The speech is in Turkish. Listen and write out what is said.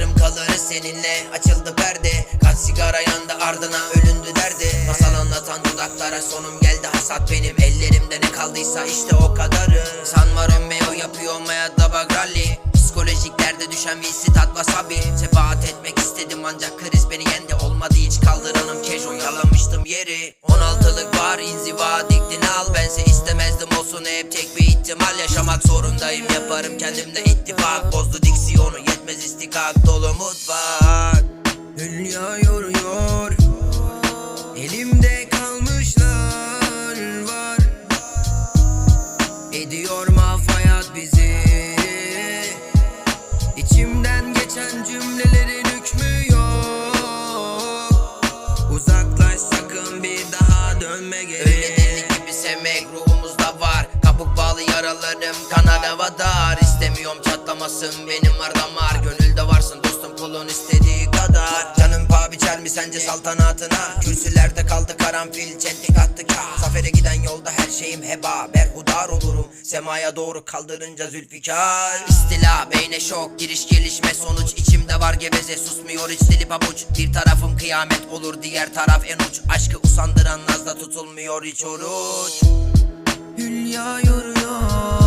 Dakikaları seninle. Açıldı perde Kaç sigara yandı ardına ölündü derdi. Masal anlatan dudaklara sonum geldi hasat benim. Ellerimde ne kaldıysa işte o kadarı. Sanma Romeo yapıyor Maya da bak rally. Psikolojik derde düşen visitat wasabi. Sefaat etmek istedim ancak kriz beni yendi. Olmadı hiç kaldıranım keşo yalamıştım yeri. 16'lık var inziva ihtimal Yaşamak zorundayım. Yaparım kendimle ittifak. Bozdu diksiyonu yetmez istikak dolu mutfak. Hülya yoruyor. Elimde kalmışlar var. Ediyor mahfayat bizi. İçimden geçen cümlelerin hükmü yok. Uzaklaş sakın bir daha dönme geri. Öyle deli gibi sevmek ruhumuzda var Kabuk bağlı yaralarım. Kanar havadar İstemiyorum çatlamasın. Benim var damar Gönülde varsın dostum kulun istediği kadar. Canım paha biçer mi sence saltanatına? Kürsülerde kaldı karanfil çentik attı kah Zafere giden yolda her şeyim heba Berhudar olurum. Semaya doğru kaldırınca zülfikar. İstila beyne şok giriş gelişme sonuç. İçimde var geveze susmuyor hiç dili pabuç. Bir tarafım kıyamet olur diğer taraf en uç. Aşkı usandıran nazda tutulmuyor hiç oruç dünya yoruyor